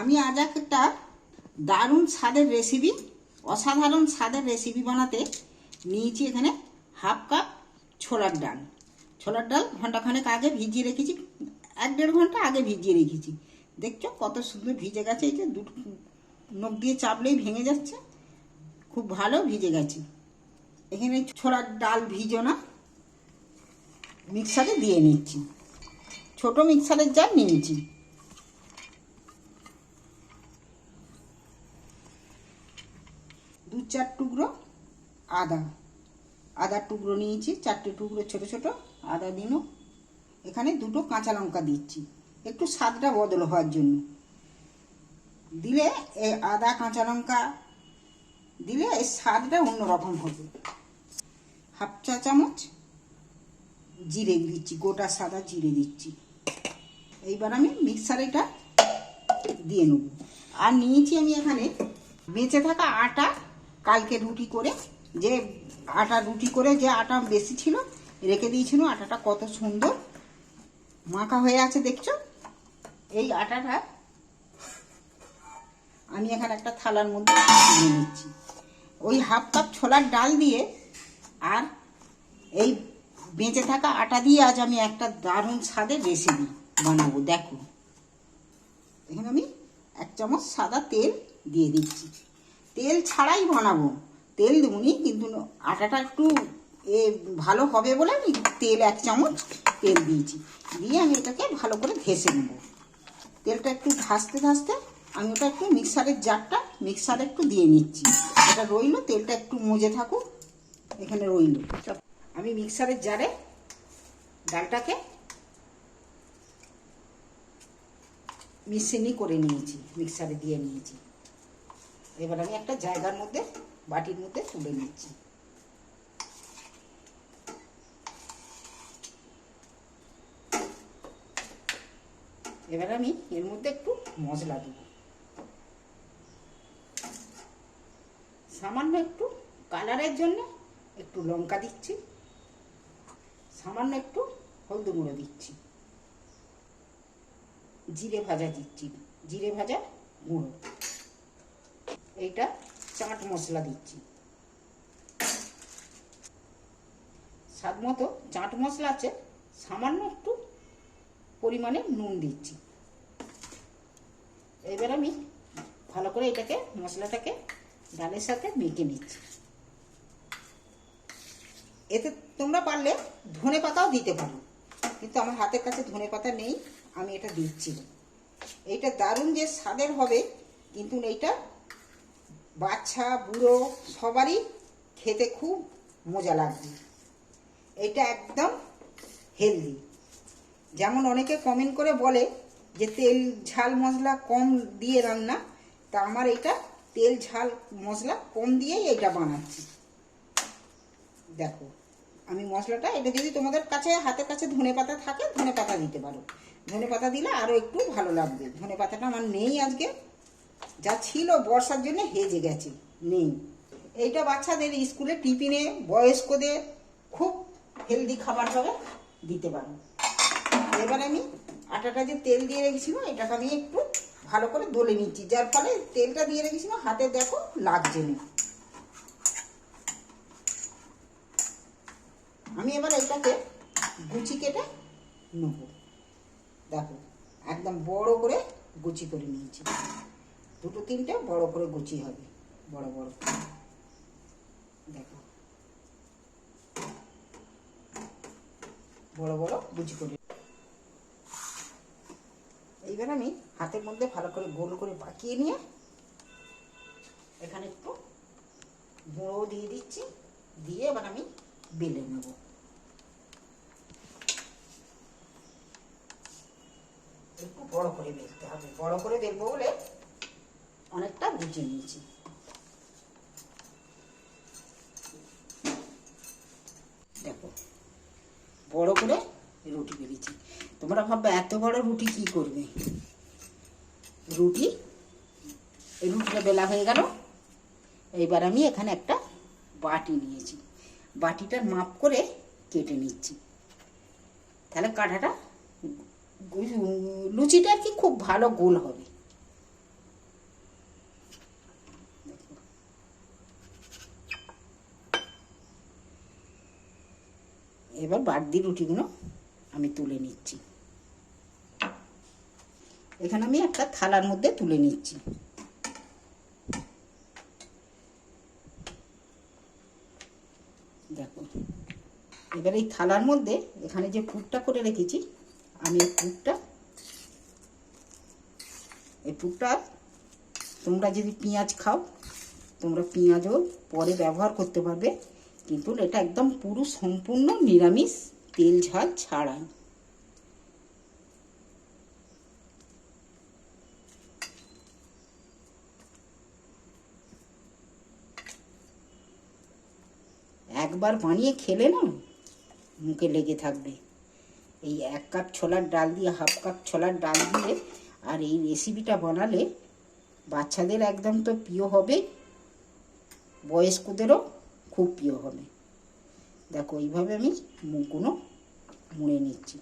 আমি আজ একটা দারুণ স্বাদের রেসিপি অসাধারণ স্বাদের রেসিপি বানাতে নিয়েছি এখানে হাফ কাপ ছোলার ডাল। ছোলার ডাল ঘন্টাখানেক আগে ভিজিয়ে রেখেছি, এক দেড় ঘণ্টা আগে ভিজিয়ে রেখেছি। দেখছ কত সুন্দর ভিজে গেছে, এই যে দুটো নখ দিয়ে চাপলেই ভেঙে যাচ্ছে, খুব ভালো ভিজে গেছে। এখানে ছোলার ডাল ভিজো না মিক্সারে দিয়ে নিচ্ছি। ছোট মিক্সারের জার নিয়েছি চার টুকরো আদা। আদার টুকরো নিয়েছি, চারটে টুকরো ছোট ছোট আদা দিনও এখানে দুটো কাঁচা লঙ্কা দিচ্ছি। একটু স্বাদটা বদল হওয়ার জন্য। দিলে এই আদা, কাঁচা লঙ্কা দিলে এই স্বাদটা অন্যরকম হবে। হাফ চা চামচ জিরে দিচ্ছি, গোটা সাদা জিরে দিচ্ছি। এইবার আমি মিক্সার এটা দিয়ে নেব। আর নিয়েছি আমি এখানে বেঁচে থাকা আটা কালকে রুটি করে, যে আটা রুটি করে, যে আটা বেশি ছিল, রেখে দিয়েছিল। আটাটা কত সুন্দর মাখা হয়ে আছে, দেখছ? এই আটাটা আমি এখানে একটা থালার মধ্যে নিয়ে নিচ্ছি। ওই হাফ কাপ ছোলার ডাল দিয়ে আর এই বেঁচে থাকা আটা দিয়ে আজ আমি একটা দারুণ স্বাদের রেসিপি বানাবো। দেখো। এখানে আমি এক চামচ সাদা তেল দিয়ে দিচ্ছি। তেল ছাড়াই বানাবো। তেল দেবনি, কিন্তু আটাটা একটু, এ, ভালো হবে বলে আমি তেল এক চামচ তেল দিয়েছি। দিয়ে আমি এটাকে ভালো করে ঘেসে নেব। তেলটা একটু ঘাসতে ঘাসতে আমি ওটা একটু মিক্সারের জারটা, মিক্সারে একটু দিয়ে নিচ্ছি। এটা রইল, তেলটা একটু মজে থাকুক, এখানে রইল। আমি মিক্সারের জারে ডালটাকে মিশিনি করে নিয়েছি, মিক্সারে দিয়ে নিয়েছি। এবার আমি একটা জায়গার মধ্যে, বাটির মধ্যে তুলে নিচ্ছি। এবার আমি এর মধ্যে একটু মশলা দেব। সামান্য একটু কালারের জন্য একটু লঙ্কা দিচ্ছি। সামান্য একটু হলদি গুঁড়ো দিচ্ছি। জিরে ভাজা দিচ্ছি। জিরে ভাজা গুঁড়ো। এইটা চাট মশলা দিচ্ছি। স্বাদ মতো চাট মশলা আছে, সামান্য একটু পরিমাণে নুন দিচ্ছি। এবার আমি ভালো করে এটাকে, মশলাটাকে ডালের সাথে মেখে নিচ্ছি। এতে তোমরা পারলে ধনে পাতাও দিতে পারো, কিন্তু আমার হাতের কাছে ধনে পাতা নেই, আমি এটা দিচ্ছি এইটা দারুণ যে স্বাদের হবে, কিন্তু এইটা বাচ্চা, বুড়ো, সবারই খেতে খুব মজা লাগবে। এটা একদম হেলদি যেমন অনেকে কমেন্ট করে বলে যে, তেল, ঝাল, মশলা কম দিয়ে রান্না, তা আমার এটা তেল, ঝাল, মশলা কম দিয়েই এটা বানাচ্ছি। দেখো, আমি মশলাটা, এটা যদি তোমাদের কাছে, হাতের কাছে ধনে পাতা থাকে, ধনে পাতা দিতে পারো। ধনে পাতা দিলে আরও একটু ভালো লাগবে। ধনে পাতাটা আমার নেই আজকে। যা ছিল বর্ষার জন্য হেজে গেছে, নেই। এইটা বাচ্চাদের স্কুলে টিফিনে বয়স্কদের খুব হেলদি খাবার হবে দিতে পারো। এবার আমি আটাটা যে তেল দিয়ে রেখেছিল এটাকে আমি একটু ভালো করে দলে নিচ্ছি। যার ফলে তেলটা দিয়ে রেখেছিল হাতে দেখো লাগছে না। আমি এবার এটাকে গুচি কেটে নেব। দেখো, একদম বড় করে গুচি করে নিয়েছি। দুটো তিনটে বড় করে গুচি হবে। বড় বড়। দেখো। বড় বড় গুচি করে। এইবার আমি হাতের মধ্যে ভালো করে গোল করে পাকিয়ে নিয়ে এখানে একটু গুঁড়ো দিয়ে দিচ্ছি, দিয়ে এবার আমি বেলে নেব। একটু বড় করে বেলতে হবে। বড় করে বেলবো বলে অনেকটা বুঝে নিয়েছি। দেখো, বড় করে রুটি বেরিয়েছি তোমরা ভাববে, এত বড় রুটি কি করবে? রুটি রুটিটা বেলা হয়ে গেল। এইবার আমি এখানে একটা বাটি নিয়েছি। বাটিটার মাপ করে কেটে নিচ্ছি। তাহলে কাঁটাটা লুচিটা কি খুব ভালো গোল হবে। এবার বাড়তি রুটিগুলো আমি তুলে নিচ্ছি। এখানে আমি একটা থালার মধ্যে তুলে নিচ্ছি। দেখো, এবার এই থালার মধ্যে এখানে যে পুরটা করে রেখেছি, আমি এই পুরটা এই পুরটা তোমরা যদি পেঁয়াজ খাও, তোমরা পেঁয়াজও পরে ব্যবহার করতে পারবে। কিন্তু এটা একদম পুরো সম্পূর্ণ নিরামিষ তেল ঝাল ছাড়া একবার বানিয়ে খেলে না মুখে লেগে থাকবে। এই এক কাপ ছোলার ডাল দিয়ে, হাফ কাপ ছোলার ডাল দিয়ে আর এই রেসিপিটা বানালে বাচ্চাদের একদম তো প্রিয় হবে। বয়স্কদেরও খুব প্রিয় হবে। দেখো, এইভাবে আমি মুখগুলো মুড়ে নিচ্ছি।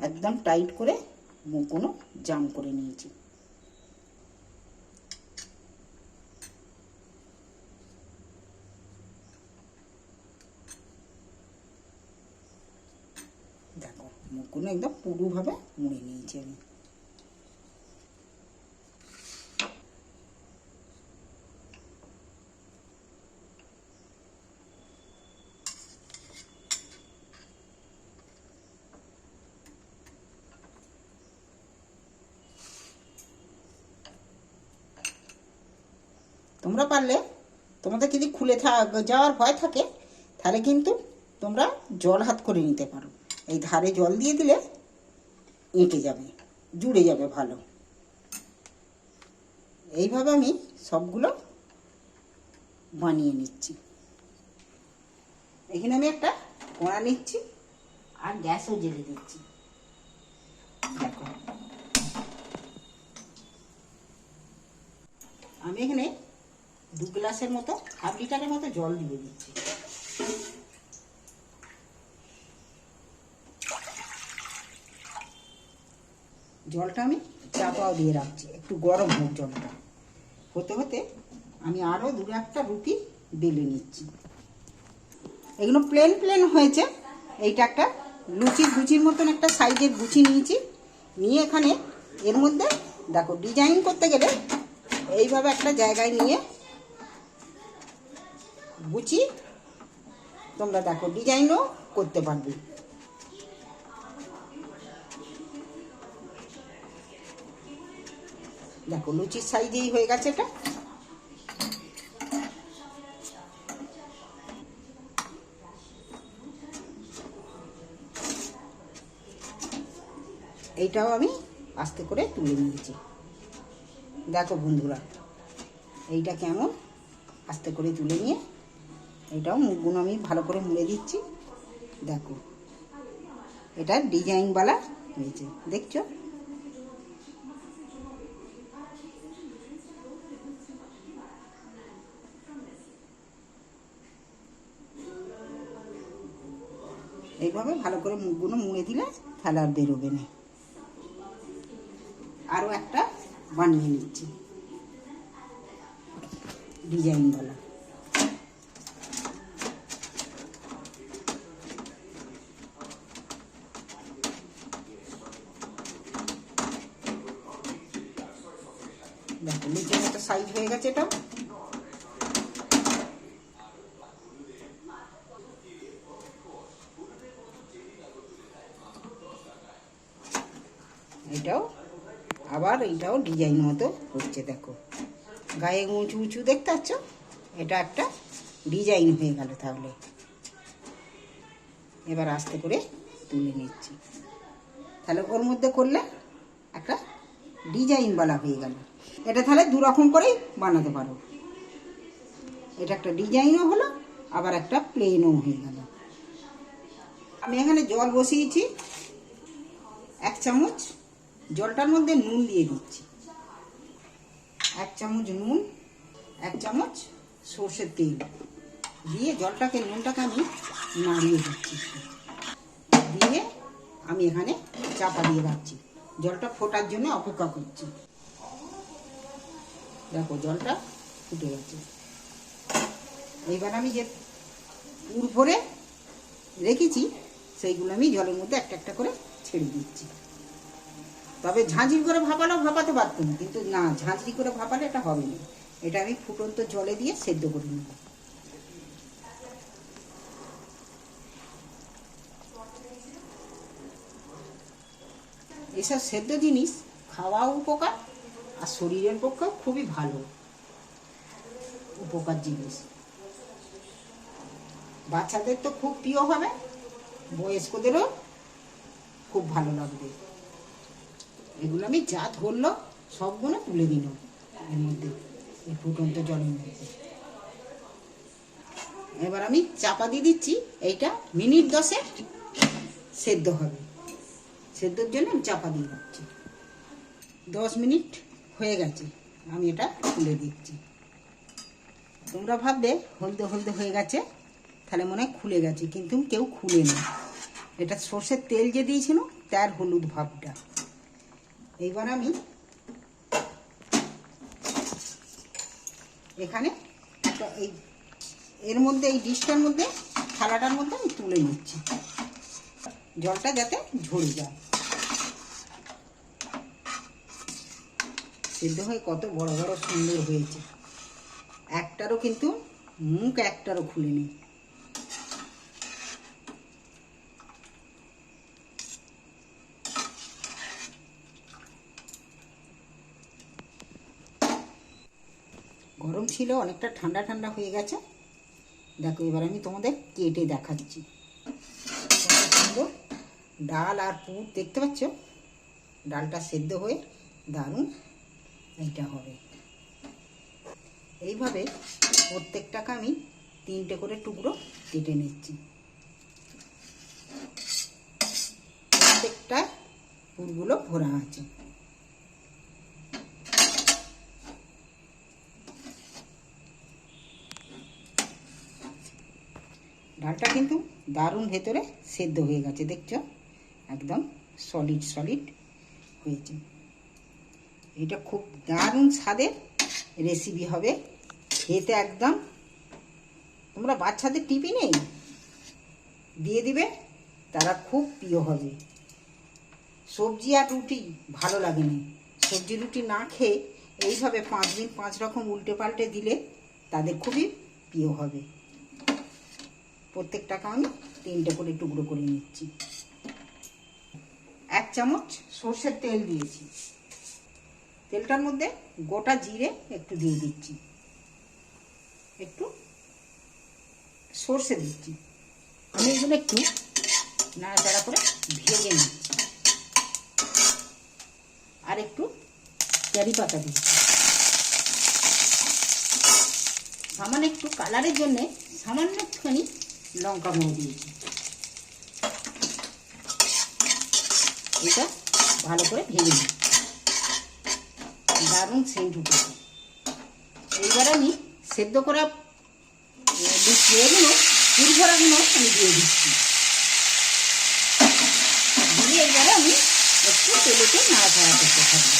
একদম টাইট করে মুখগুলো জাম করে নিয়েছি। দেখো, মুখগুলো একদম পুরোভাবে মুড়ে নিয়েছি আমি। তোমরা পারলে, তোমাদের যদি খুলে যাওয়ার ভয় থাকে, তাহলে কিন্তু তোমরা জল হাত করে নিতে পারো। এই ধারে জল দিয়ে দিলে এঁটে যাবে, জুড়ে যাবে ভালো। এইভাবে আমি সবগুলো বানিয়ে নিচ্ছি। এখানে আমি একটা কড়া নিচ্ছি আর গ্যাসও জেলে দিচ্ছি। দেখো। আমি এখানে দু গ্লাসের মতো হাফ লিটারের মতো জল দিয়ে দিচ্ছি। জলটা আমি চাপাও দিয়ে রাখছি, একটু গরম হোক জলটা। হতে হতে আমি আরও দু একটা রুটি বেলে নিচ্ছি। এগুলো প্লেন প্লেন হয়েছে, এইটা একটা লুচির লুচির মতন একটা সাইজের গুচি নিয়েছি। নিয়ে এখানে এর মধ্যে দেখো ডিজাইন করতে গেলে এইভাবে একটা জায়গায় নিয়ে গুচি তোমরা দেখো ডিজাইনও করতে পারবে। দেখো, লুচির সাইজেই হয়ে গেছে এটা। এইটাও আমি আস্তে করে তুলে নিয়েছি। দেখো বন্ধুরা, এইটা কেমন? আস্তে করে তুলে নিয়ে এটাও মুখগুলো আমি ভালো করে মুড়ে দিচ্ছি। দেখো, এটা ডিজাইনওয়ালা হয়েছে, দেখছ? এইভাবে ভালো করে মুখগুলো মুড়ে দিলে তাহলে আর বেরোবে না। আরও একটা বানিয়ে নিচ্ছি ডিজাইনওয়ালা দেখো নিচের মতো সাইজ হয়ে গেছে এটাও এটাও আবার এইটাও ডিজাইন মতো হচ্ছে, দেখো। গায়ে উঁচু উঁচু দেখতে পাচ্ছ? এটা একটা ডিজাইন হয়ে গেল তাহলে। এবার আস্তে করে তুলে নিচ্ছি। তাহলে ওর মধ্যে করলে একটা ডিজাইন বলা হয়ে গেল। এটা তাহলে দু রকম করেই বানাতে পারো। এটা একটা ডিজাইনও হলো, আবার একটা প্লেনও হয়ে গেল। আমি এখানে জল বসিয়েছি, এক চামচ জলটার মধ্যে নুন দিয়ে দিচ্ছি। এক চামচ নুন, এক চামচ সর্ষের তেল দিয়ে জলটাকে, নুনটাকে আমি নাড়িয়ে দিচ্ছি। দিয়ে আমি এখানে চাপা দিয়ে রাখছি। জলটা ফোটার জন্য অপেক্ষা করছি। দেখো, জলটা ফুটে গেছে। এইবার আমি যে পুর ভরে রেখেছি, সেইগুলো আমি জলের মধ্যে একটা একটা করে ছেড়ে দিচ্ছি। তবে ঝাঁঝরি করে ভাপালেও ভাপাতে পারতাম কিন্তু না, ঝাঁঝরি করে ভাপালে এটা হবে না। এটা আমি ফুটন্ত জলে দিয়ে সেদ্ধ করে নেব। এসব সেদ্ধ জিনিস খাওয়াও উপকার আর শরীরের পক্ষেও খুবই ভালো উপকার জিনিস। বাচ্চাদের তো খুব প্রিয় হবে, বয়স্কদেরও খুব ভালো লাগবে। এগুলো আমি যা ধরলো সবগুলো তুলে দিল এর মধ্যে, এই ফুটন্ত জলের মধ্যে। এবার আমি চাপা দিয়ে দিচ্ছি, এইটা মিনিট দশে সেদ্ধ হবে। সেদ্ধর জন্য আমি চাপা দিয়ে দিচ্ছি। দশ মিনিট হয়ে গেছে। আমি এটা খুলে দিচ্ছি। তোমরা ভাববে, হলদে হলদে হয়ে গেছে, তাহলে মনে হয় খুলে গেছে, কিন্তু কেউ খুলে না এটা সর্ষের তেল যে দিয়েছিল, তার হলুদ ভাবটা। এইবার আমি এখানে এই এর মধ্যে, এই ডিশটার মধ্যে, থালাটার মধ্যে আমি তুলে নিচ্ছি। জলটা যাতে ঝরে যায়। সিদ্ধ হয়ে কত বড় বড় সুন্দর হয়েছে। একটারও কিন্তু মুখ একটারও খুলে নেই গরম ছিল, অনেকটা ঠান্ডা ঠান্ডা হয়ে গেছে। দেখো, এবার আমি তোমাদের কেটে দেখাচ্ছি। ডাল আর পুর, দেখতে পাচ্ছ? ডালটা সেদ্ধ হয়ে দারুণ এইটা হবে। এইভাবে প্রত্যেকটাকে আমি তিনটে করে টুকরো কেটে নিচ্ছি। প্রত্যেকটা ফুলগুলো ভরা আছে। ডালটা কিন্তু দারুণ ভেতরে সেদ্ধ হয়ে গেছে, দেখছ? একদম সলিড সলিড হয়েছে। এটা খুব দারুণ স্বাদের রেসিপি হবে। খেতে একদম, তোমরা বাচ্চাদের টিফিনেই দিয়ে দিবে, তারা খুব প্রিয় হবে। সবজি আর রুটি ভালো লাগে না। সবজি রুটি না খেয়ে এইভাবে পাঁচ দিন পাঁচ রকম উল্টে পাল্টে দিলে তাদের খুবই প্রিয় হবে। প্রত্যেকটাকে আমি তিনটে করে টুকরো করে নিচ্ছি। এক চামচ সর্ষের তেল দিয়েছি। তেলটার মধ্যে গোটা জিরে একটু দিয়ে দিচ্ছি। একটু সর্ষে দিচ্ছি। আমি এগুলো একটু নাড়াচাড়া করে ভেজে নিচ্ছি। আর একটু চারি পাতা দিচ্ছি। সামান্য একটু কালারের জন্যে সামান্য একটুখানি লঙ্কা গুঁড়ো দিয়েছি। এটা ভালো করে ভেজে নিই দারুণ সেন্ট উঠেছে এইবার আমি সেদ্ধ করা ভরাগুলো আমি দিয়ে দিচ্ছি। দিয়ে এবারে আমি একটু তেলেতে নাড়াচাড়া করতে থাকব।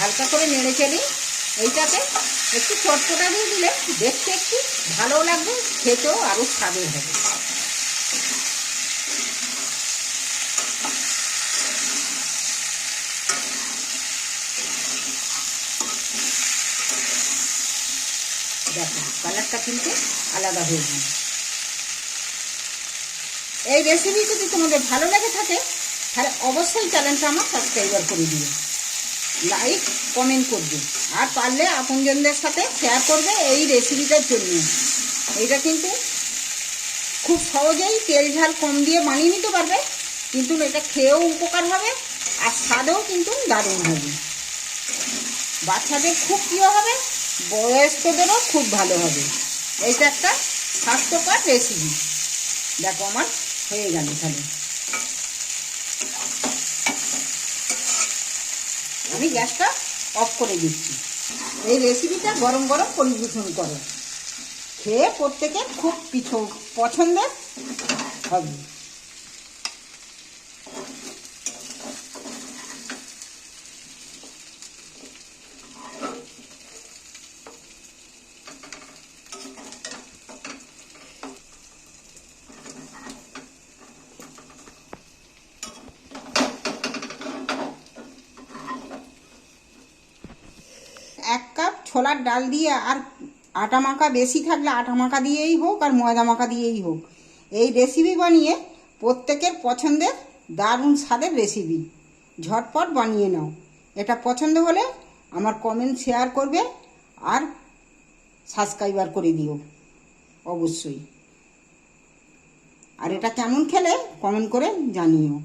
হালকা করে নেড়ে চেড়ে এইটাকে একটু চটপটা দিয়ে দিলে দেখতে একটু ভালো লাগবে, খেতেও আরও স্বাদের হবে। দেখো, কালারটা কিন্তু আলাদা হয়ে যাবে। এই রেসিপি যদি তোমাদের ভালো লাগে থাকে, তাহলে অবশ্যই চ্যানেলটা আমার সাবস্ক্রাইবার করে দিও। লাইক কমেন্ট করবে। আর পারলে আপনজনদের সাথে শেয়ার করবে এই রেসিপিটার জন্য। এটা কিন্তু খুব সহজেই তেল ঝাল কম দিয়ে বানিয়ে নিতে পারবে। কিন্তু এটা খেয়েও উপকার হবে, আর স্বাদেও কিন্তু দারুণ হবে। বাচ্চাদের খুব প্রিয় হবে, বয়স্কদেরও খুব ভালো হবে। এইটা একটা স্বাস্থ্যকর রেসিপি দেখো আমার হয়ে গেল তাহলে। আমি গ্যাসটা অফ করে দিচ্ছি। এই রেসিপিটা গরম গরম পরিবেশন করে। খেয়ে প্রত্যেকের খুব পিছ পছন্দের হবে। ছোলার ডাল দিয়ে আর আটা মাখা বেশি থাকলে আটা মাখা দিয়েই হোক আর ময়দা মাখা দিয়েই হোক। এই রেসিপি বানিয়ে প্রত্যেকের পছন্দের দারুণ স্বাদের রেসিপি ঝটপট বানিয়ে নাও। এটা পছন্দ হলে আমার কমেন্ট শেয়ার করবে আর সাবস্ক্রাইবার করে দিও। অবশ্যই। আর এটা কেমন খেলে কমেন্ট করে জানিও।